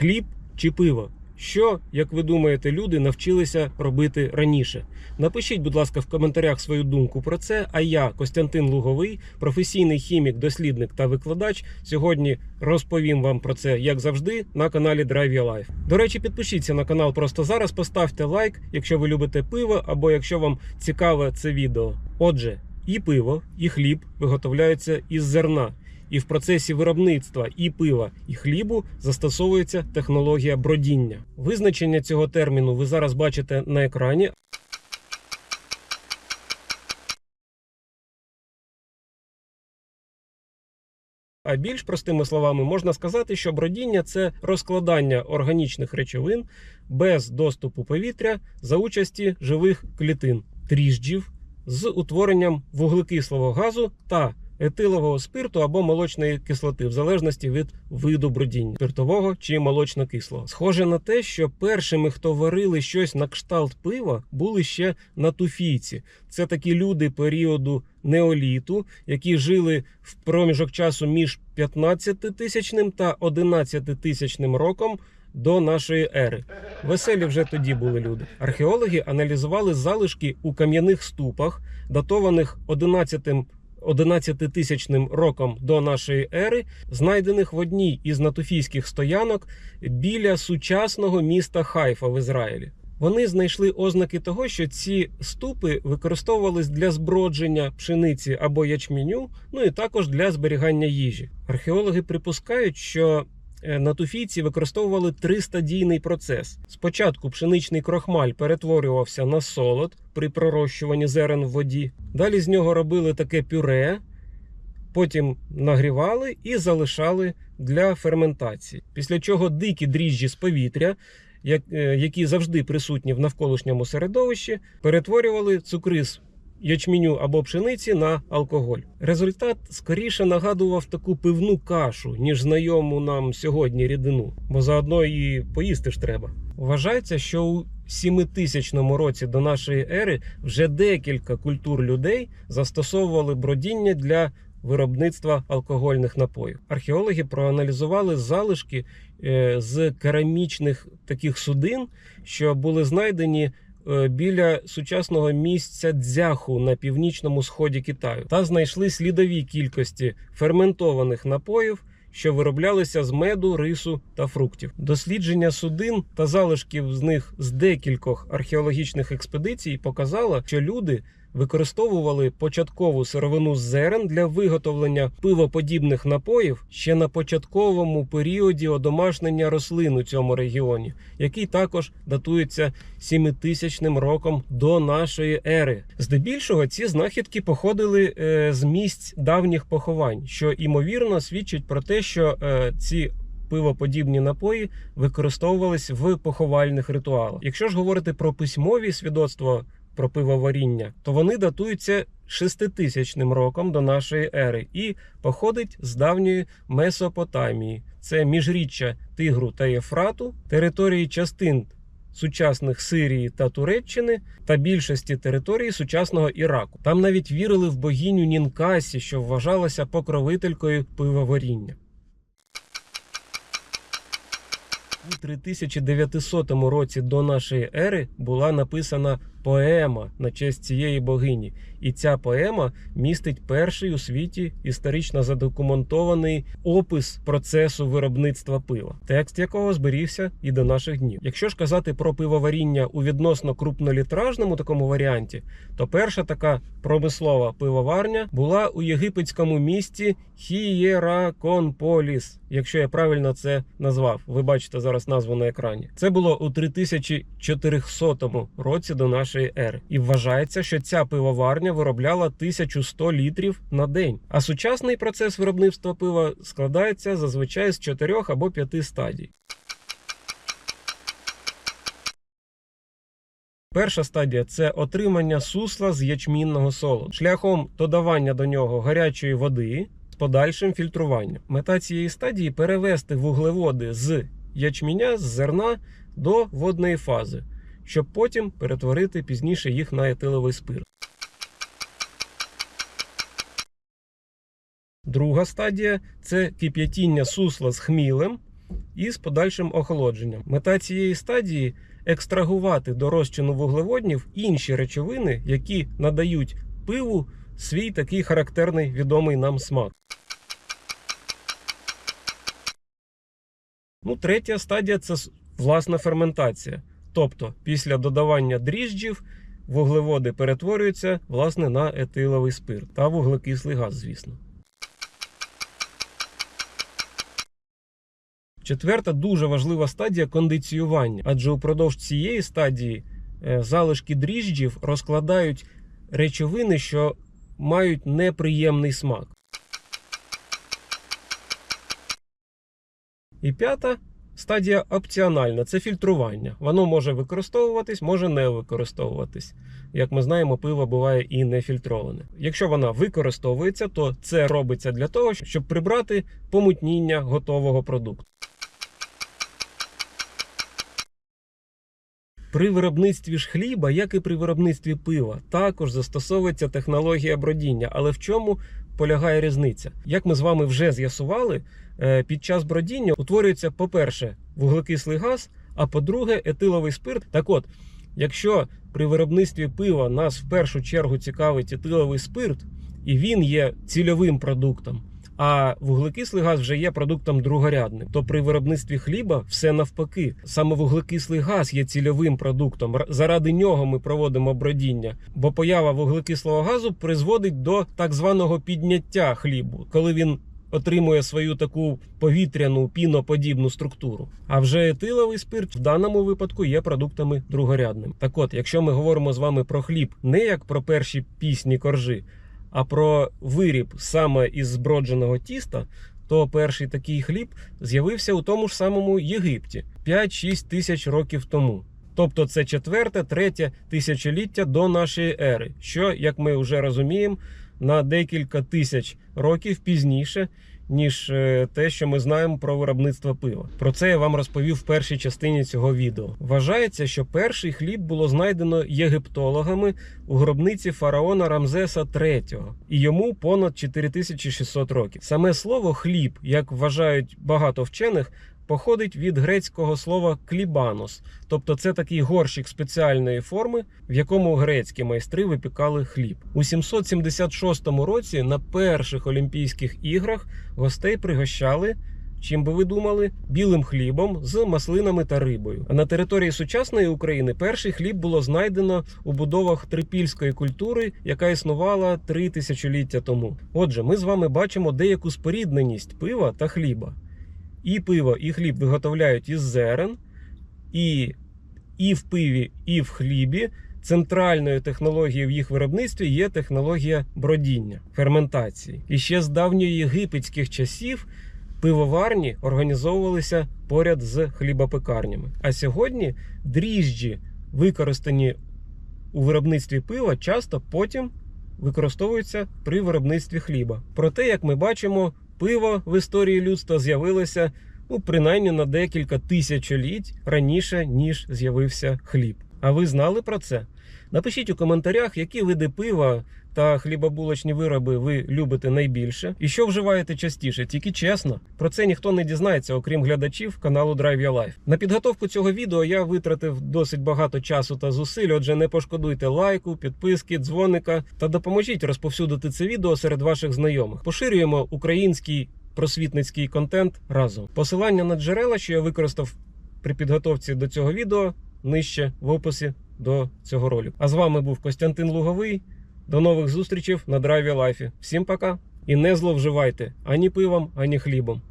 хліб чи пиво? Що, як ви думаєте, люди навчилися робити раніше? Напишіть, будь ласка, в коментарях свою думку про це. А я, Костянтин Луговий, професійний хімік, дослідник та викладач, сьогодні розповім вам про це, як завжди, на каналі Drive Your Life. До речі, підпишіться на канал просто зараз, поставте лайк, якщо ви любите пиво, або якщо вам цікаве це відео. Отже, і пиво, і хліб виготовляються із зерна. І в процесі виробництва і пива, і хлібу застосовується технологія бродіння. Визначення цього терміну ви зараз бачите на екрані. А більш простими словами можна сказати, що бродіння це розкладання органічних речовин без доступу повітря за участі живих клітин, дріжджів з утворенням вуглекислого газу та етилового спирту або молочної кислоти, в залежності від виду бродіння спиртового чи молочно-кислого. Схоже на те, що першими, хто варили щось на кшталт пива, були ще натуфійці. Це такі люди періоду неоліту, які жили в проміжок часу між 15 тисячним та 11 тисячним роком. До нашої ери веселі вже тоді були люди. Археологи аналізували залишки у кам'яних ступах, датованих 11 11-тисячним роком до нашої ери, знайдених в одній із натуфійських стоянок біля сучасного міста Хайфа в Ізраїлі. Вони знайшли ознаки того, що ці ступи використовувались для збродження пшениці або ячменю, ну і також для зберігання їжі. Археологи припускають, що натуфійці використовували тристадійний процес. Спочатку пшеничний крохмаль перетворювався на солод при пророщуванні зерен в воді. Далі з нього робили таке пюре, потім нагрівали і залишали для ферментації. Після чого дикі дріжджі з повітря, е, які завжди присутні в навколишньому середовищі, перетворювали цукри ячменю або пшениці на алкоголь. Результат скоріше нагадував таку пивну кашу, ніж знайому нам сьогодні рідину, бо заодно і поїсти ж треба. Вважається, що у 7000 році до нашої ери вже декілька культур людей застосовували бродіння для виробництва алкогольних напоїв. Археологи проаналізували залишки е, з керамічних таких судин, що були знайдені біля сучасного місця дзяху на північному сході Китаю, та знайшли слідові кількості ферментованих напоїв. Що вироблялися з меду, рису та фруктів. Дослідження судин та залишків з них з декількох археологічних експедицій показало, що люди використовували початкову сировину з зерен для виготовлення пивоподібних напоїв ще на початковому періоді одомашнення рослин у цьому регіоні, який також датується 7000 роком до нашої ери. Здебільшого ці знахідки походили е, з місць давніх поховань, що імовірно свідчить про те, що е, ці пивоподібні напої використовувались в поховальних ритуалах. Якщо ж говорити про письмові свідоцтва про пивоваріння, то вони датуються 6000 роком до нашої ери і походить з давньої Месопотамії. Це міжріччя Тигру та Єфрату, території частин сучасних Сирії та Туреччини та більшості території сучасного Іраку. Там навіть вірили в богиню Нінкасі, що вважалася покровителькою пивоваріння. У 3900 році до нашої ери була написана поема на честь цієї богині, і ця поема містить перший у світі історично задокументований опис процесу виробництва пива, текст якого зберігся і до наших днів. Якщо ж казати про пивоваріння у відносно крупнолітражному такому варіанті, то перша така промислова пивоварня була у єгипетському місті Хієраконполіс, якщо я правильно це назвав. Ви бачите зараз назву на екрані. Це було у 3400 році до нашої ери, і вважається, що ця пивоварня виробляла 1100 літрів на день. А сучасний процес виробництва пива складається зазвичай з 4 або 5 стадій. Перша стадія це отримання сусла з ячмінного солоду шляхом додавання до нього гарячої води з подальшим фільтруванням. Мета цієї стадії перевести вуглеводи з ячміня з зерна до водної фази, щоб потім перетворити пізніше їх на етиловий спирт. Друга стадія це кип'ятіння сусла з хмілем і з подальшим охолодженням. Мета цієї стадії екстрагувати до розчину вуглеводнів інші речовини, які надають пиву свій такий характерний відомий нам смак. Ну, третя стадія це власна ферментація. Тобто, після додавання дріжджів вуглеводи перетворюються власне на етиловий спирт та вуглекислий газ, звісно. Четверта дуже важлива стадія кондиціювання, адже упродовж цієї стадії е, залишки дріжджів розкладають речовини, що мають неприємний смак. І п'ята стадія опціональна це фільтрування. Воно може використовуватись, може не використовуватись. Як ми знаємо, пиво буває і нефільтроване. Якщо вона використовується, то це робиться для того, щоб прибрати помутніння готового продукту. При виробництві ж хліба, як і при виробництві пива, також застосовується технологія бродіння. Але в чому полягає різниця? Як ми з вами вже з'ясували, е, під час бродіння утворюється, по-перше, вуглекислий газ, а по-друге, етиловий спирт. Так от, якщо при виробництві пива нас в першу чергу цікавить етиловий спирт, і він є цільовим продуктом, а вуглекислий газ вже є продуктом другорядним. То при виробництві хліба все навпаки. Саме вуглекислий газ є цільовим продуктом. Заради нього ми проводимо бродіння, бо поява вуглекислого газу призводить до так званого підняття хлібу, коли він отримує свою таку повітряну піноподібну структуру. А вже етиловий спирт в даному випадку є продуктами другорядним. Так от, якщо ми говоримо з вами про хліб не як про перші пісні коржі, а про виріб саме із збродженого тіста, то перший такий хліб з'явився у тому ж самому Єгипті 5-6 тисяч років тому. Тобто це четверте, третє тисячоліття до нашої ери, що, як ми вже розуміємо, на декілька тисяч років пізніше, ніж е, те, що ми знаємо про виробництво пива. Про це я вам розповів в першій частині цього відео. Вважається, що перший хліб було знайдено єгиптологами у гробниці фараона Рамзеса III, і йому понад 4600 років. Саме слово хліб, як вважають багато вчених, походить від грецького слова клібанос, тобто це такий горщик спеціальної форми, в якому грецькі майстри випікали хліб. У 776 році на перших Олімпійських іграх гостей пригощали. Чим би ви думали, білим хлібом з маслинами та рибою. А на території сучасної України перший хліб було знайдено у будовах трипільської культури, яка існувала три тисячоліття тому. Отже, ми з вами бачимо деяку спорідненість пива та хліба. І пиво, і хліб виготовляють із зерен, і, і в пиві, і в хлібі. Центральною технологією в їх виробництві є технологія бродіння, ферментації. І ще з давньоєгипетських часів пивоварні організовувалися поряд з хлібопекарнями. А сьогодні дріжджі, використані у виробництві пива, часто потім використовуються при виробництві хліба. Проте, як ми бачимо, пиво в історії людства з'явилося ну, принаймні на декілька тисячоліть раніше, ніж з'явився хліб. А ви знали про це? Напишіть у коментарях, які види пива та хлібобулочні вироби ви любите найбільше, і що вживаєте частіше, тільки чесно. Про це ніхто не дізнається, окрім глядачів каналу Drive Your Life. На підготовку цього відео я витратив досить багато часу та зусиль. Отже, не пошкодуйте лайку, підписки, дзвоника та допоможіть розповсюдити це відео серед ваших знайомих. Поширюємо український просвітницький контент разом. Посилання на джерела, що я використав при підготовці до цього відео, нижче в описі до цього ролику. А з вами був Костянтин Луговий. До нових зустрічей на драйві лайфі. Всім пока! І не зловживайте ані пивом, ані хлібом.